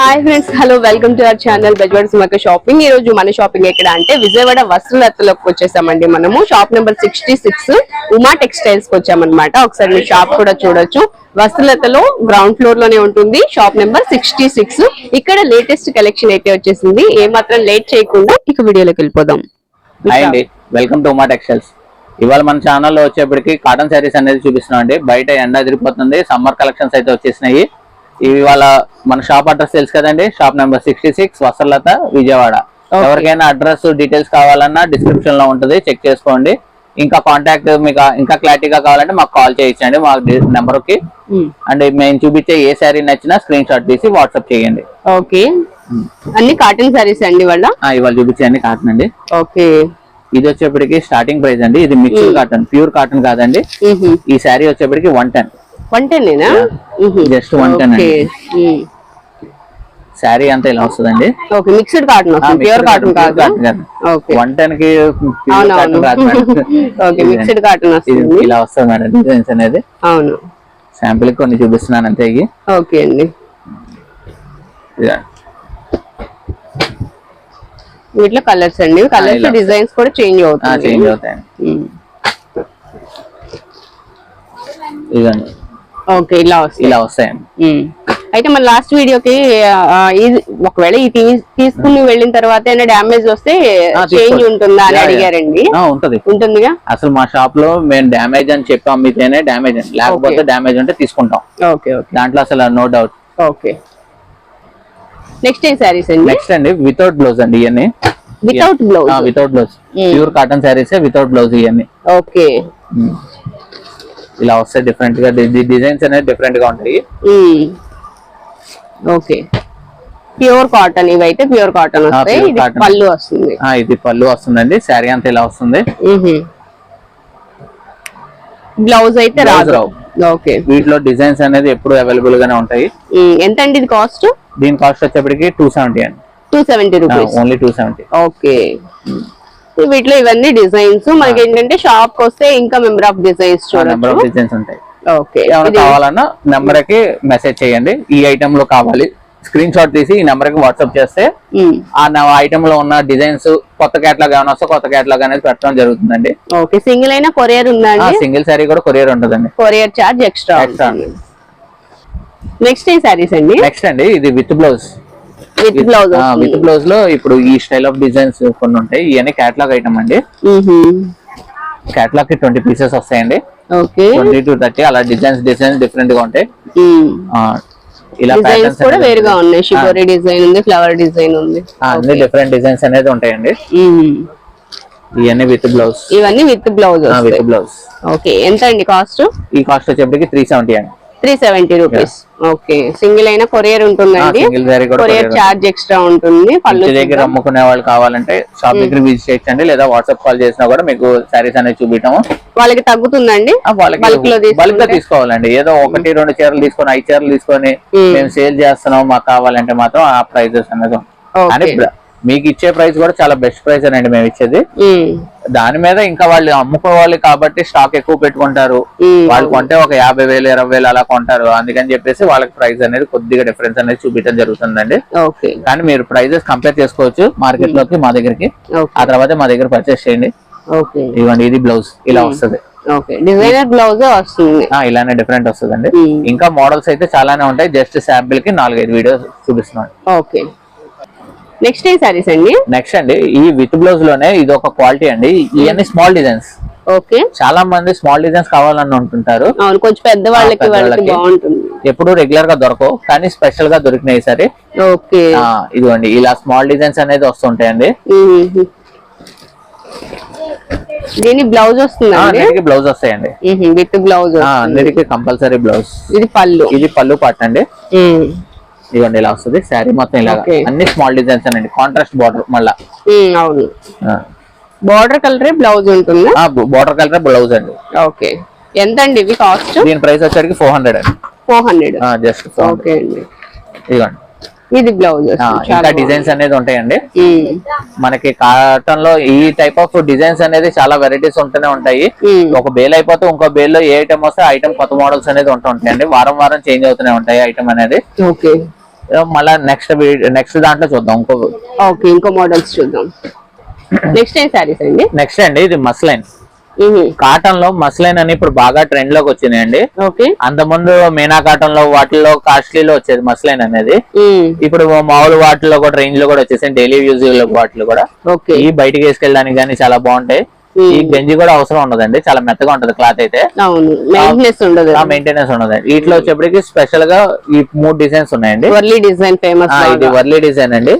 Hi friends hello welcome to our channel Bezawada సుమక shopping ఈ రోజు మన షాపింగ్ ఎక్కడ అంటే విజయవాడ వస్త్రలతలోకి వచ్చేసామండి మనము. Shop number sixty six Uma టెక్స్టైల్స్కి వచ్చామన్నమాట. ఒకసారి మీరు షాప్ కూడా చూడొచ్చు. వస్త్రలతలో గ్రౌండ్ ఫ్లోర్లోనే ఉంటుంది. షాప్ నెంబర్ సిక్స్టీ సిక్స్ ఇక్కడ లేటెస్ట్ కలెక్షన్ అయితే వచ్చేసింది. ఏ మాత్రం లేట్ చేయకుండా ఇక వీడియోలోకి వెళ్ళిపోదాం. హాయ్ అండి. వెల్కమ్ టు ఉమా టెక్స్టైల్స్ ఇవాళ మన ఛానల్లో వచ్చేప్పటికి కాటన్ శారీస్ అనేది చూపిస్తున్నాం అండి. బయట ఎండ తిరిగిపోతుంది సమ్మర్ కలెక్షన్స్ అయితే వచ్చేసినాయి. ఇవాళ మన షాప్ అడ్రస్ తెలుసు కదండి? షాప్ నెంబర్ సిక్స్టీ సిక్స్ వసలత విజయవాడ. ఎవరికైనా అడ్రస్ డీటెయిల్స్ కావాలన్నా డిస్క్రిప్షన్లో ఉంటుంది. చెక్ చేసుకోండి. ఇంకా కాంటాక్ట్ మీకు ఇంకా క్లారిటీగా కావాలంటే మాకు కాల్ చేయించండి. మా నెంబర్కి అండ్ మేము చూపించే ఏ శారీ నచ్చినా స్క్రీన్ షాట్ తీసి వాట్సాప్ చేయండి. ఓకే అన్ని కాటన్ సారీస్ అండి వాళ్ళ ఆ, ఇవాళ చూపించే అన్ని కాటన్ అండి. ఓకే ఇది వచ్చేప్పటికి స్టార్టింగ్ ప్రైస్ అండి. ఇది మిక్స్డ్ కాటన్ ప్యూర్ కాటన్ కాదండి. ఈ శారీ వచ్చేప్పటికి వన్ టెన్ వన్ టెన్నేనా? జస్ట్ వన్ టెన్ శారీ అంతా ఇలా వస్తుందండి. ఓకే మిక్స్డ్ కాటన్ వస్తుంది. ప్యూర్ కాటన్ కాదు. ఓకే వన్ టెన్కి. ఓకే మిక్స్డ్ కాటన్ వస్తుంది. ఇలా వస్తుంది మేడం డిజైన్స్ అనేది. అవును. శాంపిల్ కొన్ని చూపిస్తున్నాను అంతే. ఓకే అండి. వీటిలో కలర్స్ అండి. కలర్స్ ఇలా. డిజైన్స్ కూడా చేంజ్ ఆ, అవుతుంది చేంజ్ అవుతాయండి. ఉమ్. ఇదండి ఓకే ఇలా వస్తుంది ఇలా వస్తాయండి ఉమ్. అయితే మన లాస్ట్ వీడియోకి ఒకవేళ ఈ తీసుకుని వెళ్ళిన తర్వాత ఏమైనా డ్యామేజ్ వస్తే చేంజ్. ఉంటుందా అని. అడిగారండి. ఉంటది. ఉంటుందిగా? అసలు మా షాప్లో మేము డ్యామేజ్ అని చెప్పి అమ్మితేనే డ్యామేజ్ అండి లేకపోతే డ్యామేజ్ ఉంటే తీసుకుంటాం. Okay okay. దాంట్లో అసలు నో డౌట్. ఓకే. నెక్స్ట్ ఏ శారీస్ అండి? నెక్స్ట్ అండి వితౌట్ బ్లౌజ్ అండి ఇవన్నీ without blouse. Without blouse. Pure cotton saris without blouse ఇవన్నీ ఓకే. ఇలా వస్తాయి డిఫరెంట్గా డిజైన్స్ అనేది డిఫరెంట్గా ఉంటాయి. ఓకే. ప్యూర్ కాటన్ ఇవైతే ప్యూర్ కాటన్ వస్తాయి. పళ్ళు వస్తుంది. ఇది పళ్ళు వస్తుందండి. శారీ అంతా ఇలా వస్తుంది. బ్లౌజ్ అయితే రాదు. రావు. ఓకే. వీటిలో డిజైన్స్ అనేది ఎప్పుడు అవైలబుల్ గానే ఉంటాయి. ఎంత అండి ఇది కాస్ట్? దీని కాస్ట్ వచ్చేప్పటికి టూ సెవెంటీ అండి. Two seventy rupees only two seventy okay. వీటిలో ఇవన్నీ డిజైన్స్. మనకి ఏంటంటే షాప్కి వస్తే ఇంకా member of designs number of designs ఉంటాయి. ఓకే కావాలన్నా నెంబర్కి మెసేజ్ చేయండి. ఈ ఐటమ్లో కావాలి. స్క్రీన్ షాట్ తీసి ఈ నెంబర్కి వాట్సాప్ చేస్తే ఆ ఐటమ్లో ఉన్న డిజైన్స్ కొత్త కేటలాగ్ ఏమైనా వస్తే కొత్త కేటలాగ్ అనేది పెట్టడం జరుగుతుందండి. ఓకే సింగిల్ అయినా కొరియర్ ఉందా అండి? సింగిల్ శారీ కూడా కొరియర్ ఉంటుందండి. Courier charge extra. నెక్స్ట్ ఏ సారీస్ అండి? నెక్స్ట్ అండి ఇది with blouse with blouse with బ్లౌజ్లో ఇప్పుడు ఈ స్టైల్ ఆఫ్ డిజైన్స్ కొన్ని ఉంటాయి. ఇవన్నీ కేటలాగ్ ఐటమ్ అండి. కేటలాగ్కి ట్వంటీ పీసెస్ వస్తాయండి. ఓకే. ట్వంటీ టు థర్టీ అలా డిజైన్స్ డిజైన్స్ డిఫరెంట్గా ఉంటాయి. ఇలా డిజైన్స్ ప్యాటర్న్స్ కూడా వేరుగా ఉన్నాయి. షిబోరి డిజైన్ ఉంది ఫ్లవర్ డిజైన్ ఉంది. అన్ని డిఫరెంట్ డిజైన్స్ అనేది ఉంటాయండి. ఇవన్నీ విత్ బ్లౌజ్ ఇవన్నీ with blouse with blouse okay. ఎంత అండి కాస్ట్ ఈ కాస్ట్ వచ్చేప్పటికి త్రీ సెవెంటీ అండి. Three seventy rupees. Okay. Single అయినా కొరియర్ ఉంటుందండి. కొరియర్ చార్జ్ ఎక్స్ట్రా ఉంటుంది పళ్ళు దగ్గర అమ్ముకునే వాళ్ళు కావాలంటే షాప్ దగ్గర విజిట్ చేయొచ్చండి లేదా వాట్సాప్ కాల్ చేసినా కూడా మీకు శారీస్ అనేది చూపించాము వాళ్ళకి తగ్గుతుందండి? లో? బల్క్గా తీసుకోవాలండి. ఏదో ఒకటి రెండు చీరలు తీసుకొని ఐదు చీరలు తీసుకొని మ్మ్. మేము సేల్ చేస్తున్నాం మాకు కావాలంటే మాత్రం ఆ ప్రైజెస్ అనేది మీకు ఇచ్చే ప్రైస్ కూడా చాలా బెస్ట్ ప్రైస్ అండి మేము ఇచ్చేది. దాని మీద ఇంకా వాళ్ళు అమ్ముకోవాలి కాబట్టి స్టాక్ ఎక్కువ పెట్టుకుంటారు. వాళ్ళు కొంటే ఒక యాభై వేలు ఇరవై వేలు అలా కొంటారు. అందుకని చెప్పేసి వాళ్ళకి ప్రైస్ అనేది కొద్దిగా డిఫరెన్స్ అనేది చూపించడం జరుగుతుందండి. ఓకే. కానీ మీరు ప్రైజెస్ కంపేర్ చేసుకోవచ్చు మార్కెట్లోకి మా దగ్గరికి. ఆ తర్వాత మా దగ్గర పర్చేస్ చేయండి. ఓకే. ఇవ్వండి ఇది బ్లౌజ్ ఇలా వస్తుంది. డిజైనర్ బ్లౌజ్ వస్తుంది? ఇలానే డిఫరెంట్ వస్తుందండి. మ్మ్. ఇంకా మోడల్స్ అయితే చాలానే ఉంటాయి. జస్ట్ శాంపిల్కి నాలుగైదు వీడియోస్ చూపిస్తున్నాను. ఓకే. నెక్స్ట్ ఏ సారీస్ అండి? నెక్స్ట్ అండి ఈ విత్ బ్లౌజ్లోనే ఇది ఒక క్వాలిటీ అండి. ఇవన్నీ స్మాల్ డిజైన్స్. ఓకే. చాలా మంది స్మాల్ డిజైన్స్ కావాలని అవును కొంచెం పెద్ద వాళ్ళకి. బాగుంటుంది. ఎప్పుడు రెగ్యులర్గా దొరకవు కానీ స్పెషల్గా దొరికినాయి సరే. ఓకే. ఇదిగోండి ఇలా స్మాల్ డిజైన్స్ అనేది వస్తుంటాయండి. దీని బ్లౌజ్ అన్నిటికీ బ్లౌజ్ వస్తాయండి. విత్ బ్లౌజ్ అన్నిటికీ కంపల్సరీ బ్లౌజ్. ఇది పళ్ళు. ఇది పళ్ళు పాట అండి. ఇదిగోండి ఇలా వస్తుంది. శారీ మొత్తం ఇలా. అన్ని స్మాల్ డిజైన్స్ అండి కాంట్రాస్ట్ బార్డర్ మళ్ళా. అవును. బార్డర్ కలరే బ్లౌజ్ ఉంటుందా? బార్డర్ కలర్ బ్లౌజ్ అండి. ఓకే. ఎంత అండి ఇవి కాస్ట్ దీని ప్రైస్ వచ్చేసరికి ఫోర్ హండ్రెడ్ అండి. ఫోర్ హండ్రెడ్ జస్ట్ ఓకే అండి. ఇదిగోండి. ఇది బ్లౌజ్ ఇంకా డిజైన్స్ అనేది ఉంటాయండి. మనకి కాటన్లో ఈ టైప్ ఆఫ్ డిజైన్స్ అనేది చాలా వెరైటీస్ ఉంటూనే ఉంటాయి. ఒక బేల్ అయిపోతే ఇంకో బేల్లో ఏ ఐటమ్ వస్తే ఐటమ్ కొత్త మోడల్స్ అనేది ఉంటూ ఉంటాయండి. వారం వారం చేంజ్ అవుతూనే ఉంటాయి ఐటమ్ అనేది. ఓకే. మళ్ళా నెక్స్ట్ నెక్స్ట్ దాంట్లో చూద్దాం ఇంకో ఓకే ఇంకో మోడల్స్ చూద్దాం. నెక్స్ట్ ఏం శారీస్ అండి? నెక్స్ట్ అండి ఇది మస్లైన్ కాటన్లో మస్లైన్ అని ఇప్పుడు బాగా ట్రెండ్లోకి వచ్చినాయండి. ఓకే. అంత ముందు మీనా కాటన్లో వాటిల్లో కాస్ట్లీలో వచ్చేది మస్లైన్ అనేది. ఇప్పుడు మామూలు వాటిలో కూడా రేంజ్లో కూడా వచ్చేసాయి డైలీ యూజ్ వాటిలో కూడా. ఓకే. ఈ బయటికి వేసుకెళ్ళడానికి కానీ చాలా బాగుంటాయి. ఈ గంజి కూడా అవసరం ఉండదండి. చాలా మెత్తగా ఉంటది క్లాత్ అయితే. మెయింటెనెన్స్ ఉండదు. ఆ మెయింటెనెన్స్ ఉండదండి వీటిలో వచ్చేప్పటికి స్పెషల్గా ఈ మూడు డిజైన్స్ ఉన్నాయండి. వర్లీ డిజైన్ ఫేమస్ ఇది వర్లీ డిజైన్ అండి.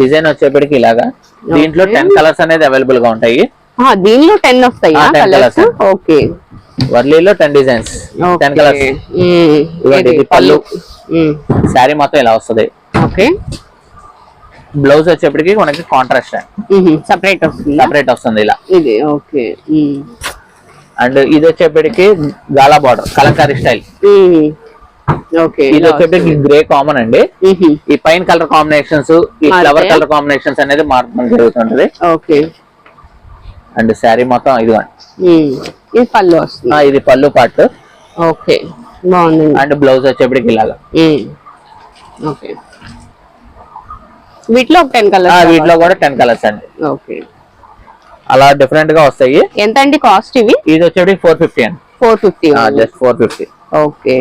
డిజైన్ వచ్చేప్పటికి ఇలాగా. దీంట్లో టెన్ కలర్స్ అనేది అవైలబుల్గా ఉంటాయి. దీనిలో టెన్ వస్తాయా ఆ, 10 కలర్స్ colours. ఓకే. వర్లీలో టెన్ డిజైన్స్ టెన్ కలర్స్ పళ్ళు. శారీ మొత్తం ఇలా వస్తది. ఓకే. బ్లౌజ్ వచ్చేప్పటికి మనకి కాంట్రాస్ట్ సపరేట్ వస్తుంది? సపరేట్ వస్తుంది ఇలా. ఇది ఓకే. అండ్ ఇది వచ్చేప్పటికి గాలా బార్డర్ కలంకారీ స్టైల్ ఓకే. ఇది వచ్చేప్పటికి గ్రే కామన్ అండి. ఈ పైన కలర్ కాంబినేషన్స్ ఈ ఫ్లవర్? కలర్ కాంబినేషన్స్ అనేది మార్పు జరుగుతుంటది. ఓకే. అండ్ శారీ మొత్తం ఇదిగోండి. ఇది పళ్ళు వస్తుంది. ఇది పళ్ళు పార్ట్ ఓకే. బాగుందండి. అండ్ బ్లౌజ్ వచ్చేప్పటికి ఇలాగా. ఓకే. వీటిలో టెన్ ఆ, కలర్స్ వీటిలో కూడా టెన్ కలర్స్ అండి. ఓకే. అలా డిఫరెంట్గా వస్తాయి. ఎంత అండి కాస్ట్ ఇవి? ఇది వచ్చేప్పటికి ఫోర్ ఫిఫ్టీ అండి. Four fifty just four fifty okay.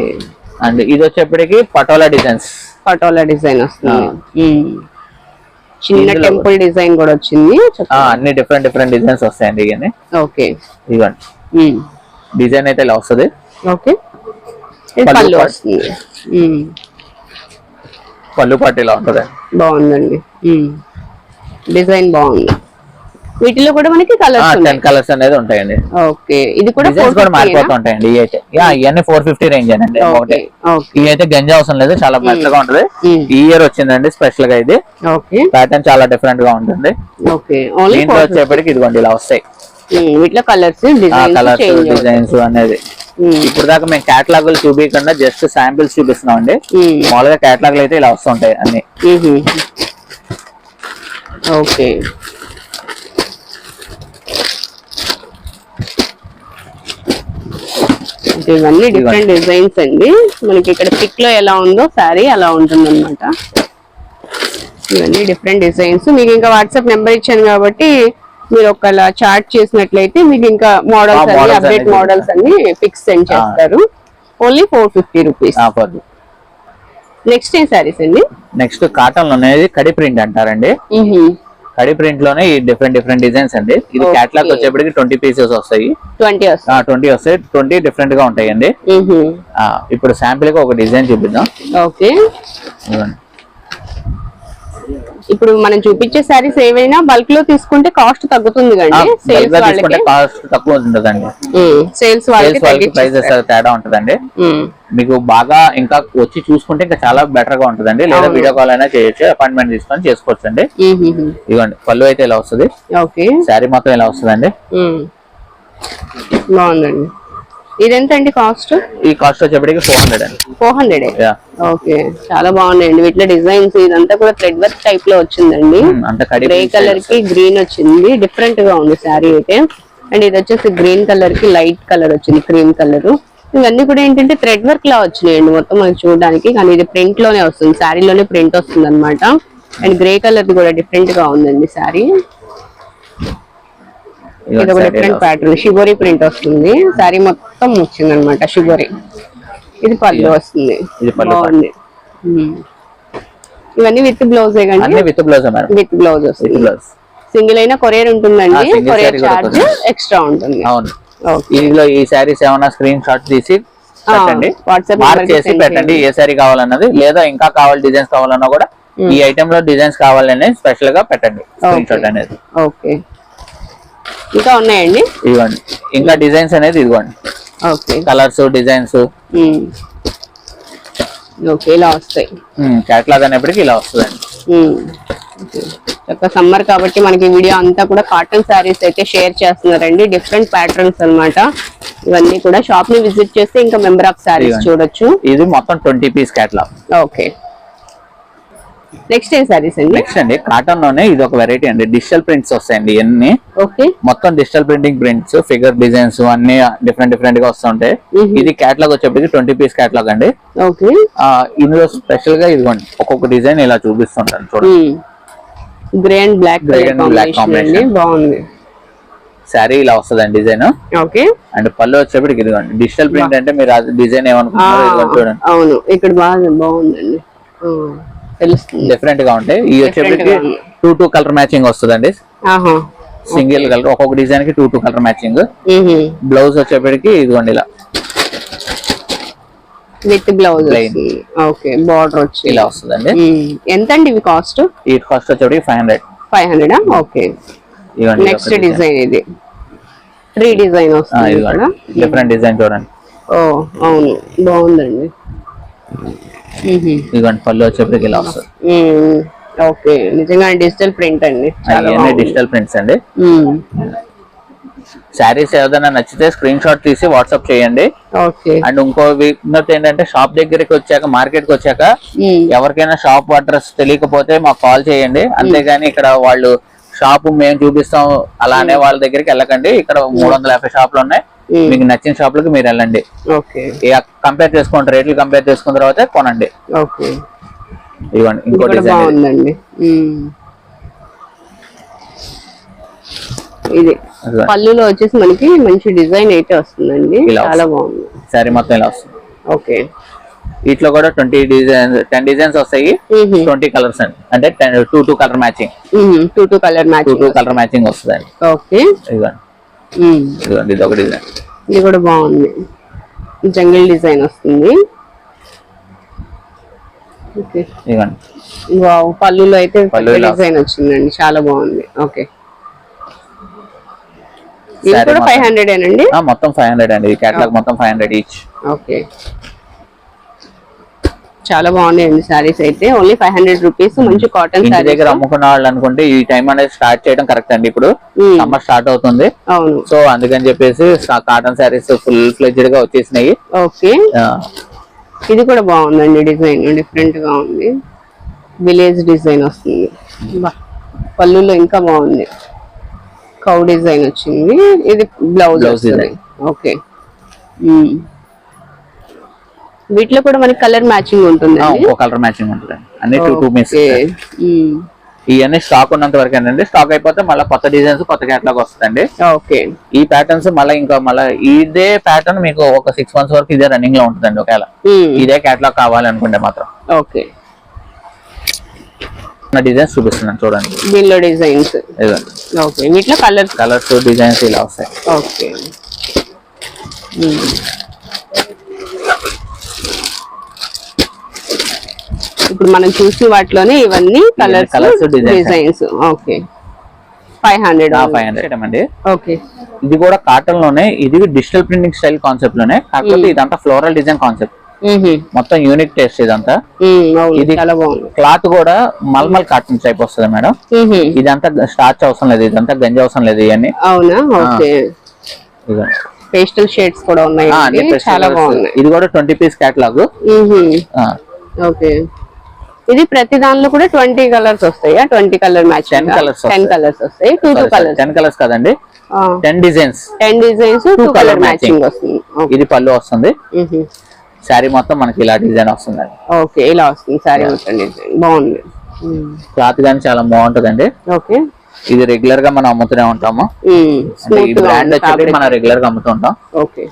And ఇది వచ్చేప్పటికి పటోలా డిజైన్స్. పటోలా డిజైన్ వస్తుంది. చిన్న టెంపుల్ డిజైన్ కూడా వచ్చింది. అన్ని డిఫరెంట్ డిఫరెంట్ డిజైన్స్ వస్తాయండి ఇవన్నీ. ఓకే. ఇవ్వండి. డిజైన్ అయితే ఇలా వస్తుంది. ఓకే. పళ్ళు. వస్తుంది. పళ్ళు పాటు ఇలా ఉంటుంది. బాగుందండి. డిజైన్ బాగుంది. వీటిలో కూడా మనకి కలర్స్ టెన్ కలర్స్ అనేది ఉంటాయండి. ఓకే. ఇది కూడా డిజైన్స్ కూడా 450 మారిపోతూ? ఉంటాయండి ఇవి అయితే ఇవన్నీ ఫోర్ ఫిఫ్టీ రేంజ్ అండి. ఓకే ఒకటి. ఇవి అయితే గంజి అవసరం లేదు చాలా మెత్తగా ఉంటది. ఈ ఇయర్ వచ్చిందండి స్పెషల్గా ఇది. ఓకే. ప్యాటర్న్ చాలా డిఫరెంట్గా ఉంటుంది. దీంట్లో వచ్చేప్పటికి ఇదిగోండి ఇలా వస్తాయి. వీటిలో కలర్స్ కలర్స్ డిజైన్స్ అనేది. ఇప్పుడు దాకా మేము కేటలాగ్ చూపించకుండా జస్ట్ శాంపిల్స్ చూపిస్తున్నాం అండి మామూలుగా కేటలాగ్ అయితే ఇలా వస్తుంటాయి అన్ని. ఓకే. ఇవన్నీ డిఫరెంట్ డిజైన్స్ అండి. మనకి ఇక్కడ పిక్లో ఎలా ఉందో శారీ అలా ఉంటుంది అనమాట ఇవన్నీ డిఫరెంట్ డిజైన్స్ మీకు ఇంకా వాట్సాప్ నెంబర్ ఇచ్చాను కాబట్టి మీరు ఒకలా చార్ట్ చేసినట్లయితే మీకు ఇంకా మోడల్స్ అన్ని అప్డేట్ మోడల్స్ అన్ని పిక్స్ సెండ్ చేస్తారు. Only four fifty rupees next ఏం శారీస్ అండి? నెక్స్ట్ కాటన్లో అనేది కడి ప్రింట్ అంటారండి. కడి ప్రింట్లోనే ఈ డిఫరెంట్ డిఫరెంట్ డిజైన్స్ అండి. ఇది. కేటలాగ్ వచ్చేప్పటికి ట్వంటీ పీసెస్ వస్తాయి. ట్వంటీ ట్వంటీ వస్తాయి. ట్వంటీ డిఫరెంట్గా ఉంటాయండి. ఇప్పుడు శాంపిల్గా ఒక డిజైన్ చూపిద్దాం. ఓకే. ఇప్పుడు మనం చూపించే శారీస్ ఏవైనా బల్క్లో తీసుకుంటే కాస్ట్ తగ్గుతుంది కండి bulk సేల్స్ వాళ్ళకి. కాస్ట్ తక్కువ ఉంటుందండి. సేల్స్ వాళ్ళకి ప్రైజెస్ తేడా ఉంటుందండి. మీకు బాగా ఇంకా వచ్చి చూసుకుంటే ఇంకా చాలా బెటర్గా ఉంటుందండి. లేదా. వీడియో కాల్ అయినా చేయొచ్చు అపాయింట్మెంట్ తీసుకొని చేసుకోవచ్చు అండి ఇదిగోండి పళ్ళు అయితే ఇలా వస్తుంది? ఓకే. శారీ మొత్తం ఇలా వస్తుందండి? బాగుందండి. ఇదెంత అండి కాస్ట్? ఈ కాస్ట్ వచ్చేప్పటికి ఫోర్ హండ్రెడ్ అండి. Four hundred okay. చాలా బాగున్నాయండి. వీటిలో డిజైన్స్ ఇదంతా కూడా థ్రెడ్ వర్క్ టైప్లో వచ్చిందండి. గ్రే కలర్కి గ్రీన్ వచ్చింది. డిఫరెంట్గా ఉంది శారీ అయితే. అండ్ ఇది వచ్చేసి గ్రీన్ కలర్కి లైట్ కలర్ వచ్చింది క్రీమ్ కలర్ ఇవన్నీ కూడా ఏంటంటే థ్రెడ్ వర్క్ లా వచ్చినాయండి మొత్తం మనకి చూడడానికి. కానీ ఇది ప్రింట్లోనే వస్తుంది. శారీలోనే ప్రింట్ వస్తుంది అనమాట అండ్ గ్రే కలర్ కూడా డిఫరెంట్గా ఉందండి శారీ ఇది ఒక డిఫరెంట్ ప్యాటర్న్ షిబోరి ప్రింట్ వస్తుంది. శారీ మొత్తం వచ్చింది అనమాట షిబోరి ఇది పళ్ళు వస్తుంది బాగుంది. ఇవన్నీ విత్ బ్లౌజే విత్ బ్లౌజ్ విత్ బ్లౌజ్ వస్తుంది. సింగిల్ అయినా కొరియర్ ఉంటుందండి. Courier charge. ఎక్స్ట్రా ఉంటుంది. అవును. ఇందులో ఈ శారీస్ ఏమైనా స్క్రీన్ షాట్ తీసి పెట్టండి. వాట్సాప్ మార్క్ చేసి పెట్టండి ఏ శారీ కావాలన్నది. లేదా ఇంకా కావాలి డిజైన్స్ కావాలన్నా కూడా ఈ ఐటమ్లో డిజైన్స్ కావాలని స్పెషల్గా పెట్టండి. స్క్రీన్ షాట్ అనేది. ఓకే. ఇంకా ఉన్నాయండి? ఇదిగోండి ఇంకా డిజైన్స్ అనేది ఇదిగోండి. ఓకే. Colours designs. ఓకే ఇలా వస్తాయి. క్యాట్లాగ్ అనేప్పటికి ఇలా వస్తుందండి. సమ్మర్ కాబట్టి మనకి వీడియో అంతా కూడా కాటన్ శారీస్ అయితే షేర్ చేస్తున్నారండి. డిఫరెంట్ ప్యాటర్న్స్ అన్నమాట. ఇవన్నీ కూడా షాప్ని విజిట్ చేస్తే ఇంకా మెంబర్ ఆఫ్ శారీస్. చూడొచ్చు. ఇది మొత్తం twenty piece catalogue. Okay. Next ఏం సారీస్ అండి? నెక్స్ట్ అండి కాటన్లోనే ఇది ఒక వెరైటీ అండి. డిజిటల్ ప్రింట్స్ వస్తాయండి ఇవన్నీ. ఓకే మొత్తం digital printing prints figure designs అన్ని డిఫరెంట్ డిఫరెంట్గా వస్తుంటాయి. ఇది క్యాటలాగ్ వచ్చేప్పటికి ట్వంటీ పీస్ క్యాటలాగ్ అండి. ఓకే ఇందులో స్పెషల్గా ఇదిగోండి ఒక్కొక్క డిజైన్ ఇలా చూపిస్తుంటాను చూడండి. Grey and black Grey and black combination అండి. బాగుంది. శారీ ఇలా వస్తుందండి డిజైన్ ఓకే అండ్ పళ్ళు వచ్చేప్పటికి ఇదిగోండి డిజిటల్ ప్రింట్ అంటే మీరు డిజైన్ ఏమనుకుంటున్నారో చూడండి. అవును ఇక్కడ బాగా బాగుందండి. ఆ, తెలుస్తుంది. డిఫరెంట్గా ఉంటాయి. ఈ వచ్చేప్పటికి. టూ టూ కలర్ మ్యాచింగ్ వస్తుందండి. సింగిల్ కలర్ ఒక్కొక్క డిజైన్కి two two colour matching. Blouse వచ్చేప్పటికి ఇదిగోండి ఇలా. With blouse. ఓకే బార్డర్ వచ్చి. ఇలా వస్తుందండి. ఎంత అండి ఇవి కాస్ట్ ఈ కాస్ట్ వచ్చేప్పటికి ఫైవ్ హండ్రెడ్ ఫైవ్ హండ్రెడా ఓకే నెక్స్ట్. డిజైన్ ఇది. ట్రీ డిజైన్ వస్తుంది డిఫరెంట్ డిజైన్ చూడండి. ఓ అవును. బాగుందండి. ఇదిగోండి పళ్ళు వచ్చేప్పటికి ఇలా వస్తుంది. ఓకే. నిజంగా డిజిటల్ ప్రింట్ అండి. బాగుంది. డిజిటల్ ప్రింట్స్ అండి. శారీస్ ఏదైనా నచ్చితే స్క్రీన్ షాట్ తీసి వాట్సాప్ చేయండి. ఓకే. అండ్ ఇంకో విజ్ఞప్తి ఏంటంటే షాప్ దగ్గరికి వచ్చాక మార్కెట్కి వచ్చాక. ఎవరికైనా షాప్ అడ్రస్ తెలియకపోతే మాకు కాల్ చేయండి. అంతేగాని ఇక్కడ వాళ్ళు షాప్ మేము చూపిస్తాం అలానే వాళ్ళ దగ్గరికి వెళ్ళకండి. ఇక్కడ మూడు వందల యాభై షాపులు ఉన్నాయి. మీకు నచ్చిన షాపులకు మీరు వెళ్ళండి. ఓకే. కంపేర్ చేసుకోండి రేట్లు కంపేర్ చేసుకున్న తర్వాత కొనండి. ఓకే. ఇవ్వండి ఇది ఇంకో డిజైన్ పళ్ళులో వచ్చేసి మనకి మంచి డిజైన్ అయితే వస్తుందండి. చాలా బాగుంది. శారీ మొత్తం ఇలా వస్తుంది. ఓకే. వీటిలో కూడా ట్వంటీ డిజైన్స్ టెన్ డిజైన్స్ వస్తాయి. ట్వంటీ కలర్స్ అండి. అంటే two two colour matching. Two two colour two match two colour matching వస్తుందండి. ఓకే. ఇదిగోండి. ఇదిగోండి ఇది ఒక డిజైన్. ఇది కూడా బాగుంది. జంగిల్ డిజైన్ వస్తుంది. వావ్ పళ్ళులో అయితే డిజైన్ వచ్చిందండి. చాలా బాగుంది. ఓకే. ఇది కూడా. ఫైవ్ హండ్రెడ్ ఆ, మొత్తం ఫైవ్ హండ్రెడ్ అండి. ఈ క్యాటలాగ్ మొత్తం ఫైవ్ హండ్రెడ్ ఈచ్ ఓకే. చాలా బాగున్నాయండి సారీస్ అయితే. ఓన్లీ ఫైవ్ హండ్రెడ్ రూపీస్ మంచి కాటన్ ఇంటి దగ్గర సారీస్ అమ్ముకున్న వాళ్ళు అనుకుంటే ఈ టైం అనేది స్టార్ట్ చేయడం కరెక్ట్ అండి. ఇప్పుడు మ్మ్. సమ్మర్ స్టార్ట్ అవుతుంది. అవును. సో అందుకని చెప్పేసి కాటన్ శారీస్ ఫుల్ ఫ్లెడ్జ్డ్గా వచ్చేసినాయి. ఓకే. ఇది కూడా బాగుందండి డిజైన్. డిఫరెంట్గా ఉంది. విలేజ్ డిజైన్ వస్తుంది. పళ్ళులో ఇంకా బాగుంది. కౌ డిజైన్ వచ్చింది. ఇది బ్లౌజ్. ఓకే. వీటిలో కూడా మనకి కలర్ మ్యాచింగ్ ఉంటుంది కలర్ మ్యాచింగ్ ఉంటుంది. అన్ని టూ టూ మిస్ ఇవన్నీ స్టాక్ ఉన్నంత వరకు ఏంటంటే స్టాక్ అయిపోతే మళ్ళీ కొత్త డిజైన్స్ కొత్త క్యాటలాగ్ వస్తుందండి. ఓకే. ఈ ప్యాటర్న్స్ మళ్ళీ ఇంకా మళ్ళీ ఇదే ప్యాటర్న్ మీకు ఒక సిక్స్ మంత్స్ వరకు ఇదే రన్నింగ్లో ఉంటుందండి ఒకవేళ. ఇదే క్యాటలాగ్ కావాలి అనుకుంటే మాత్రం. ఓకే. డిజైన్స్ చూపిస్తున్నాను చూడండి. దీనిలో డిజైన్స్ ఓకే. వీటిలో కలర్స్ కలర్స్ డిజైన్స్ ఇలా వస్తాయి. ఓకే. ఇప్పుడు మనం చూసిన వాటిలోనే ఇవన్నీ colours. Designs okay. Five hundred five hundred అండి ఓకే. ఇది కూడా కాటన్లోనే ఇది డిజిటల్ ప్రింటింగ్ స్టైల్ కాన్సెప్ట్లోనే కాకపోతే ఇదంతా ఫ్లోరల్ డిజైన్ కాన్సెప్ట్ మొత్తం యూనిక్ టేస్ట్ ఇదంతా. ఇది- క్లాత్ కూడా మల్మల్ కాటన్ టైప్ వస్తుంది మేడం. ఇదంతా స్టార్చ్ అవసరం లేదు ఇదంతా గంజి అవసరం లేదు ఇవన్నీ. అవునా. పేస్టల్ షేడ్స్ కూడా ఉన్నాయి ఇది కూడా ట్వంటీ పీస్ క్యాటలాగ్. ఓకే. ఇది ప్రతి దానిలో కూడా ట్వంటీ కలర్స్ వస్తాయా? Twenty colour match 10 colours ten. Colours వస్తాయి. Two two colours ten colours కదండి. Ten designs ten designs two colour. Matching వస్తుంది. ఇది పళ్ళు వస్తుంది. శారీ మొత్తం మనకి ఇలా డిజైన్ వస్తుంది ఓకే ఇలా వస్తుంది. సారీ మొత్తం డిజైన్. బాగుంది. క్లాత్ కానీ చాలా బాగుంటదండి. ఓకే. ఇది రెగ్యులర్గా మనం అమ్ముతూనే ఉంటాము. ఈ బ్రాండ్ వచ్చి మనం రెగ్యులర్గా అమ్ముతూ ఉంటాం. ఓకే.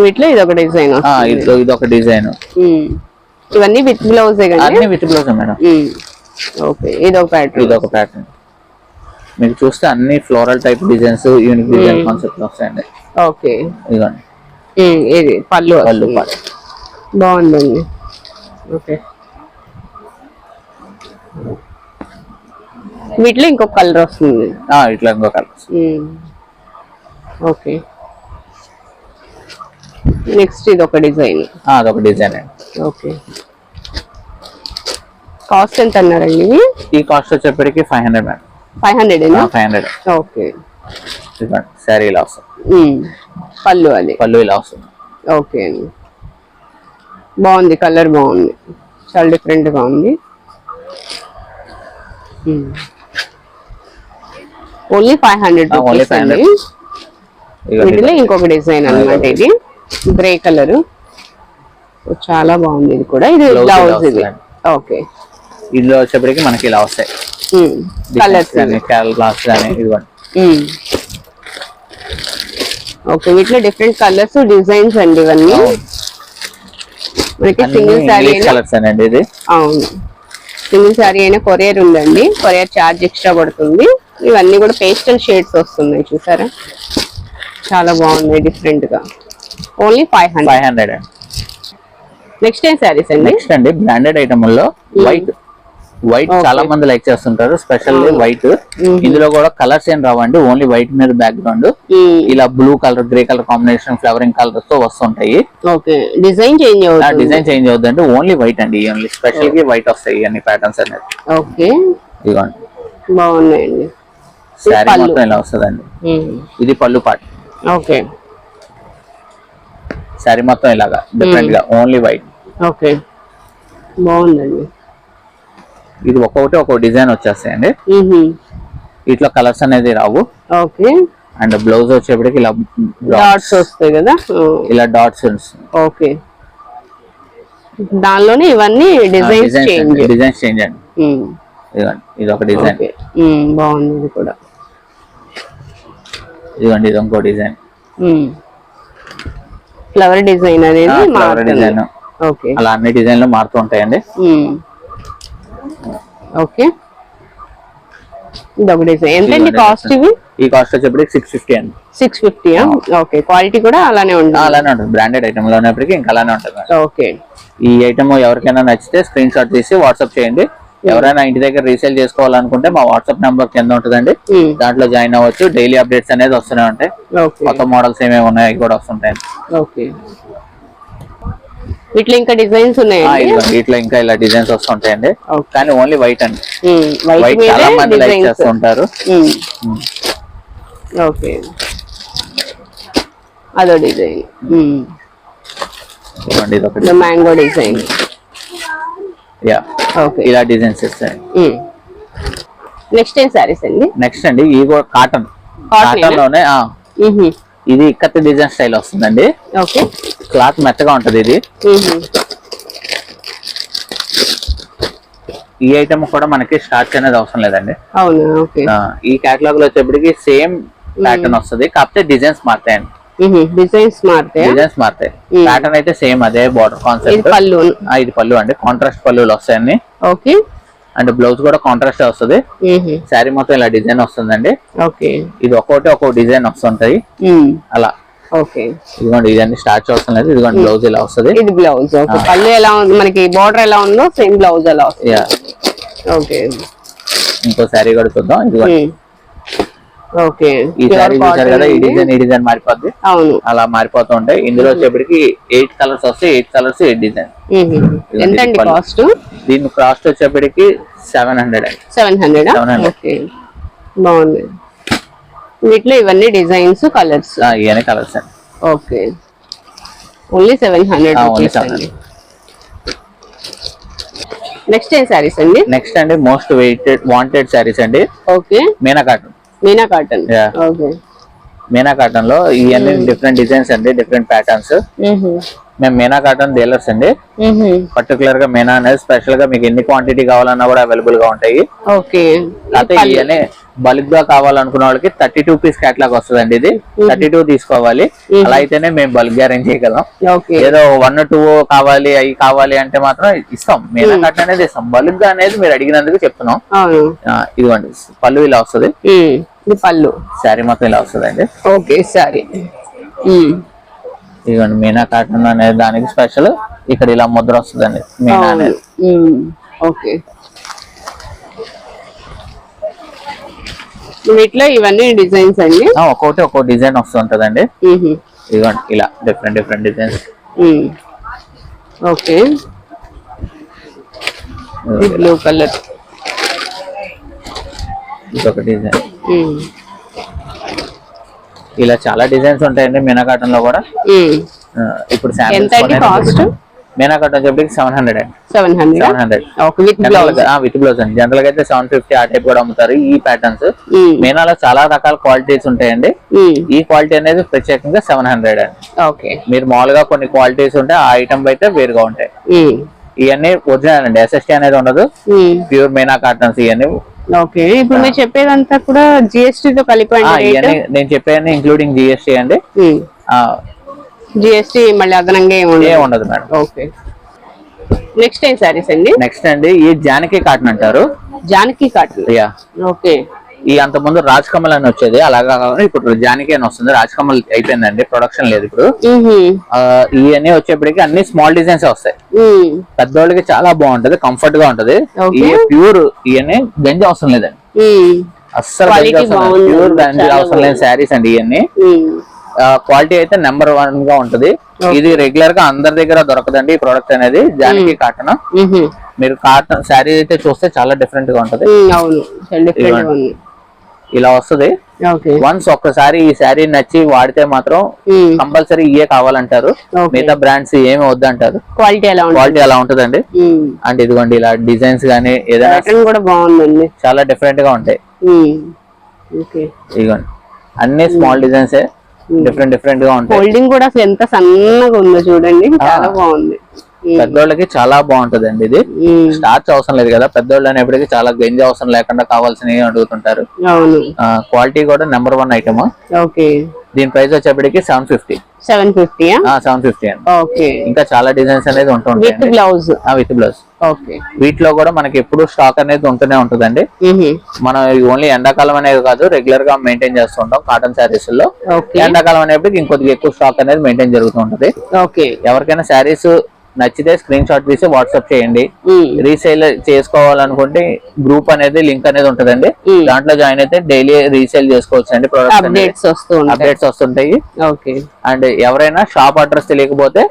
వీటిలో ఇది ఒక డిజైన్ ఇది ఇది ఒక డిజైన్. ఇవన్నీ విత్ బ్లౌజే అన్ని విత్ బ్లౌజ్ మేడం. ఓకే ఇది ఒక ఇది ప్యాటర్న్ ఒక ప్యాటర్న్ మీకు చూస్తే అన్ని floral type designs unique design concept వస్తాయండి. ఓకే. ఇదిగోండి. ఇది పళ్ళు పళ్ళు బాగుందండి. ఓకే. వీటిలో ఇంకొక కలర్ వస్తుంది. ఇట్లా ఇంకో కలర్స్ మ్మ్. ఓకే. నెక్స్ట్ ఇది ఒక డిజైన్ అదొక డిజైన్ అండి. ఓకే. కాస్ట్ ఎంత అన్నారండి ఇవి ఈ కాస్ట్ వచ్చేప్పటికి five hundred madam. Five hundred five hundred. Okay. Sari ఇలా వస్తుంది. పళ్ళు అది. పళ్ళు ఇలా వస్తుంది. ఓకే అండి. బాగుంది కలర్ బాగుంది. చాలా డిఫరెంట్గా ఉంది ఓన్లీ ఫైవ్ హండ్రెడ్ రూపీస్ అండి. 500. ఇదిగోండి. వీటిలో ఇంకొక డిజైన్ అన్నమాట ఇది. Grey colour. చాలా బాగుంది ఇది కూడా. ఇది బ్లౌజ్ ఇది. ఓకే. ఇందులో వచ్చేప్పటికి మనకి ఇలా వస్తాయి. కలర్స్ కానీ ఇదిగోండి ఓకే వీటిలో డిఫరెంట్ కలర్స్ డిజైన్స్ అండి ఇవన్నీ. మనకి సింగిల్ శారీ కలర్స్ అండి ఇది. అవును. సింగిల్ శారీ అయినా కొరియర్ ఉందండి. కొరియర్ ఛార్జ్ ఎక్స్ట్రా పడుతుంది. ఇవన్నీ కూడా పేస్టల్ షేడ్స్ వస్తున్నాయి చూసారా? చాలా బాగున్నాయి డిఫరెంట్గా. Only five hundred. Five hundred అండి. నెక్స్ట్ ఏం శారీస్ అండి? నెక్స్ట్ అండి బ్రాండెడ్ ఐటమ్లో వైట్ వైట్. చాలా మంది లైక్ చేస్తుంటారు స్పెషల్లీ వైట్. ఇందులో కూడా కలర్స్ ఏం రావండి ఓన్లీ వైట్ మీద బ్యాక్గ్రౌండ్. ఇలా blue colour grey colour combination flowering కలర్స్తో వస్తుంటాయి డిజైన్ చేంజ్ అవుతుంది. డిజైన్ చేంజ్ అవుతుందంటే ఓన్లీ వైట్ అండి ఓన్లీ స్పెషల్గా వైట్ వస్తాయి అన్ని ప్యాటర్న్స్ అనేది. ఓకే. ఇదిగోండి. బాగున్నాయండి. శారీ. మొత్తం ఇలా వస్తుందండి. ఇది పళ్ళు పాట్ ఓకే. శారీ మొత్తం ఇలాగా. డిఫరెంట్గా ఓన్లీ వైట్ ఓకే. బాగుందండి. ఇది ఒక్కొక్కటి ఒక్కొక్క డిజైన్ వచ్చేస్తాయండి. ఇట్లా కలర్స్ అనేది రావు. ఓకే. అండ్ బ్లౌజ్ వచ్చేప్పటికి ఇలా డాట్స్ వస్తాయి కదా? ఇలా డాట్స్ ఓకే. దానిలోనే ఇవన్నీ డిజైన్స్ చేంజ్ డిజైన్స్ చేంజ్ అండి. ఇది ఒక డిజైన్ బాగుంది ఇది కూడా. ఇదిగోండి ఇది ఇంకో డిజైన్ ఫ్లవర్ డిజైన్ అనేది ఫ్లవర్. డిజైన్ ఓకే అలా అన్ని డిజైన్లు మారుతూ ఉంటాయండి. ఓకే ఇదొక డిజైన్ ఎంతండి కాస్ట్ ఇవి? ఈ కాస్ట్ వచ్చేప్పటికి సిక్స్ ఫిఫ్టీ అండి. సిక్స్ ఫిఫ్టీ ఓకే క్వాలిటీ కూడా అలానే ఉంటుంది. అలానే ఉంటుంది. బ్రాండెడ్ ఐటమ్లో ఉన్నప్పటికీ ఇంకా అలానే ఉంటుంది. ఓకే ఈ ఐటమ్ ఎవరికైనా నచ్చితే స్క్రీన్ షాట్ తీసి వాట్సాప్ చేయండి. ఎవరైనా ఇంటి దగ్గర రీసేల్ చేసుకోవాలనుకుంటే మా వాట్సాప్ నెంబర్ కింద ఉంటుందండి. దాంట్లో జాయిన్ అవ్వచ్చు. డైలీ అప్డేట్స్ అనేది వస్తూనే ఉంటాయి. కొత్త మోడల్స్ ఏమేమి ఉన్నాయో అవి కూడా వస్తుంటాయి. ఓకే. వీటిలో ఇంకా డిజైన్స్ ఇట్లా ఇంకా ఇలా డిజైన్స్ వస్తుంటాయండి. కానీ ఓన్లీ వైట్ అండి. వైట్ చాలా మంది లైక్ చేస్తుంటారు. ఓకే. అదో design. Mango design. Yeah okay ఇలా డిజైన్స్ ఇస్తాయి నెక్స్ట్ ఏం సారీస్ అండి? నెక్స్ట్ అండి ఈ కూడా కాటన్ కాటన్లోనే. ఇది ఇక్కత్ డిజైన్ స్టైల్ వస్తుందండి. ఓకే క్లాత్ మెత్తగా ఉంటది ఇది. మ్మ్. ఈ ఐటమ్ కూడా మనకి స్టార్చ్ అనేది అవసరం లేదండి. ఈ కేటలాగ్లో వచ్చేప్పటికి సేమ్ ప్యాటర్న్ వస్తుంది. కాకపోతే డిజైన్స్ మారుతాయండి. డిజైన్స్ మారుతాయా డిజైన్స్ మారుతాయి. ప్యాటర్న్ అయితే సేమ్ అదే బార్డర్ కాన్సెప్ట్ పళ్ళు. ఇది పళ్ళు అండి. కాంట్రాస్ట్ పళ్ళులు వస్తాయండి ఓకే. అండ్ బ్లౌజ్ కూడా కాంట్రాస్ట్ వస్తుంది. శారీ మొత్తం ఇలా డిజైన్ వస్తుందండి. ఓకే. ఇది ఒక్కొక్కటి ఒక్కొక్క డిజైన్ వస్తుంటాయి. మ్మ్. అలా. ఓకే. ఇదిగోండి ఇదండి. స్టార్చ్ అవసరం లేదు. ఇదిగోండి బ్లౌజ్ ఇలా వస్తుంది. ఇది బ్లౌజ్ పళ్ళు ఎలా ఉంది? మనకి బార్డర్ ఎలా ఉందో సేమ్ బ్లౌజ్ ఎలా వస్తుంది. ఓకే. ఇంకో శారీ కూడా చూద్దాం. ఇదిగోండి. మ్మ్. ఓకే. ఈ Pure శారీ చూసారు కదా ఈ. డిజైన్ ఈ డిజైన్ మారిపోద్ది. అవును. అలా మారిపోతూ ఉంటాయి. ఇందులో వచ్చేప్పటికి ఎయిట్ కలర్స్ వస్తాయి eight colours eight design. Cost దీని కాస్ట్ వచ్చేప్పటికి సెవెన్ హండ్రెడ్ అండి. Seven hundred 700. ఓకే. బాగుంది. వీటిలో ఇవన్నీ డిజైన్స్ కలర్స్ ఇవన్నీ కలర్స్ అండి. ఓకే. ఓన్లీ సెవెన్ హండ్రెడ్ ఆ, only రూపీస్ అండి. 700. నెక్స్ట్ ఏం శారీస్ అండి? నెక్స్ట్ అండి మోస్ట్ వెయిటెడ్ వాంటెడ్ శారీస్ అండి. Okay. Meena cotton Meena cotton. Okay Meena కాటన్లో ఇవన్నీ డిఫరెంట్ డిజైన్స్ అండి డిఫరెంట్ ప్యాటర్న్స్ మేము మీనా కాటన్ డీలర్స్ అండి. పర్టికులర్గా మీనా అనేది స్పెషల్గా మీకు ఎన్ని క్వాంటిటీ కావాలన్నా కూడా అవైలబుల్గా ఉంటాయి. ఓకే అయితే ఇవన్నీ బల్క్గా కావాలనుకున్న వాళ్ళకి థర్టీ టూ పీస్ క్యాట్లాగ్ వస్తుందండి ఇది. థర్టీ టూ తీసుకోవాలి. అలా అయితేనే మేము బల్క్గా అరేంజ్ చేయగలం. ఓకే ఏదో వన్ టూ కావాలి అవి కావాలి అంటే మాత్రం ఇస్తాం. మీనా కాటన్ అనేది ఇస్తాం. బల్క్గా అనేది మీరు అడిగినందుకు చెప్తున్నాం. ఇదిగోండి పళ్ళు ఇలా వస్తుంది. మ్మ్. ఇది పళ్ళు. శారీ మొత్తం ఇలా వస్తుందండి. ఓకే సారీ ఇదిగోండి మీనా కాటన్ అనేది దానికి స్పెషల్ ఇక్కడ ఇలా ముద్ర వస్తుందండి మీనా అనేది. ఓకే. వీటిలో ఇవన్నీ డిజైన్స్ అండి? ఒక్కొక్కటి ఒక్కొక్క డిజైన్ వస్తుంటదండి. ఇదిగోండి ఇలా different different designs. Okay. Blue colour ఇదొక డిజైన్ ఇలా చాలా డిజైన్స్ ఉంటాయండి మీనా కాటన్లో కూడా ఇప్పుడు ఎంత అండి కాస్ట్? మీనా కట్ వచ్చేప్పటికి సెవెన్ హండ్రెడ్ అండి. Seven hundred seven hundred with blouse with blouse అండి. జనరల్గా అయితే సెవెన్ ఫిఫ్టీ ఆ టైప్ కూడా అమ్ముతారు ఈ ప్యాటర్న్స్ మీనాలో చాలా రకాల క్వాలిటీస్ ఉంటాయండి. ఈ క్వాలిటీ అనేది ప్రత్యేకంగా సెవెన్ హండ్రెడ్ అండి. ఓకే. మీరు మామూలుగా కొన్ని క్వాలిటీస్ ఉంటాయి ఆ ఐటమ్ అయితే వేరుగా ఉంటాయి. ఇవన్నీ ఒరిజినల్ అండి. ఎస్ఎస్టీ అనేది ఉండదు. ప్యూర్ మీనా కాటన్స్ ఇవన్నీ ఓకే ఇప్పుడు మీరు చెప్పేదంతా కూడా జిఎస్టీ తో కలిపి నేను చెప్పాను ఇంక్లూడింగ్ జిఎస్టీ అండి. జిఎస్టీ మళ్ళీ అదనంగా ఏమి ఉండదు. ఉండదు మేడం. ఓకే. నెక్స్ట్ ఏం సారీస్ అండి? నెక్స్ట్ అండి ఈ జానకి కాటన్ అంటారు. Janaki cotton yeah okay. ఈ అంత ముందు రాజ్ కమల్ అని వచ్చేది. అలాగా ఇప్పుడు జానకి అని వస్తుంది. రాజ్ కమల్ అయిపోయిందండి. ప్రొడక్షన్ లేదు ఇప్పుడు. ఇవన్నీ వచ్చేప్పటికి అన్ని స్మాల్ డిజైన్స్ వస్తాయి. పెద్దోళ్ళకి చాలా బాగుంటది. కంఫర్ట్గా ఉంటది. ఈ ప్యూర్ ఇవన్నీ గంజి అవసరం లేదండి. అస్సలు. ప్యూర్ గంజి అవసరం లేని శారీస్ అండి ఇవన్నీ క్వాలిటీ అయితే నెంబర్ వన్గా ఉంటది. ఇది రెగ్యులర్గా అందరి దగ్గర దొరకదండి ఈ ప్రోడక్ట్ అనేది. జానకి కాటన్ మీరు కాటన్ శారీ అయితే చూస్తే చాలా డిఫరెంట్గా ఉంటది. ఇలా వస్తది. వన్స్ ఒక్కసారి ఈ శారీ నచ్చి వాడితే మాత్రం కంపల్సరీ ఇయే కావాలంటారు. మిగతా బ్రాండ్స్ ఏమి వద్దంటారు. క్వాలిటీ ఎలా ఉంటుంది? క్వాలిటీ అలా ఉంటదండి? అంటే ఇదిగోండి ఇలా డిజైన్స్ గానీ ఏదైనా ప్యాటర్న్ కూడా బాగుందండి. చాలా డిఫరెంట్గా ఉంటాయి. ఇదిగోండి. అన్ని స్మాల్ డిజైన్స్ డిఫరెంట్ డిఫరెంట్గా ఉంటాయి. హోల్డింగ్ కూడా ఎంత సన్నగా ఉందో చూడండి. చాలా బాగుంది. పెద్దోళ్ళకి చాలా బాగుంటదండి ఇది. స్టార్చ్ అవసరం లేదు కదా. పెద్దోళ్ళు అనేప్పటికీ చాలా గంజి అవసరం లేకుండా కావాల్సినవి అడుగుతుంటారు. క్వాలిటీ కూడా నెంబర్ వన్ ఐటమ్. ఓకే. దీని ప్రైస్ వచ్చేప్పటికి seven fifty. Seven fifty seven fifty అండి. ఓకే. ఇంకా చాలా డిజైన్స్ అనేది విత్ ఉంటుంటాయి బ్లౌజ్ విత్ బ్లౌజ్. వీటిలో కూడా మనకి ఎప్పుడు స్టాక్ అనేది ఉంటూనే ఉంటుందండి. మనం ఓన్లీ ఎండాకాలం అనేది కాదు రెగ్యులర్గా మెయింటైన్ చేస్తుంటాం కాటన్ శారీస్లో. ఓకే. ఎండాకాలం అనేప్పటికి ఇంకొద్దిగా ఎక్కువ స్టాక్ అనేది మెయింటైన్ జరుగుతూ ఉంటది. ఓకే. ఎవరికైనా శారీస్ నచ్చితే స్క్రీన్ షాట్ తీసి వాట్సాప్ చేయండి. రీసేల్ చేసుకోవాలనుకుంటే గ్రూప్ అనేది లింక్ అనేది ఉంటదండి. దాంట్లో జాయిన్ అయితే డైలీ రీసేల్ చేసుకోవచ్చు అండి ప్రొడక్ట్స్ అప్డేట్స్ వస్తుంటాయి. ఓకే అండ్ ఎవరైనా షాప్ అడ్రస్ తెలియకపోతే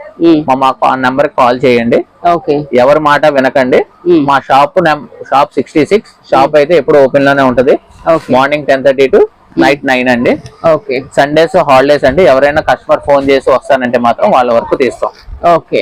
మా నెంబర్ కాల్ చేయండి. ఓకే ఎవరి మాట వినకండి. మా shop shop sixty six shop అయితే ఎప్పుడు ఓపెన్లోనే ఉంటది. Morning ten thirty to night nine అండి. ఓకే సండేస్ హాలిడేస్ అండి. ఎవరైనా కస్టమర్ ఫోన్ చేసి వస్తానంటే మాత్రం వాళ్ళ వరకు తీస్తాం. ఓకే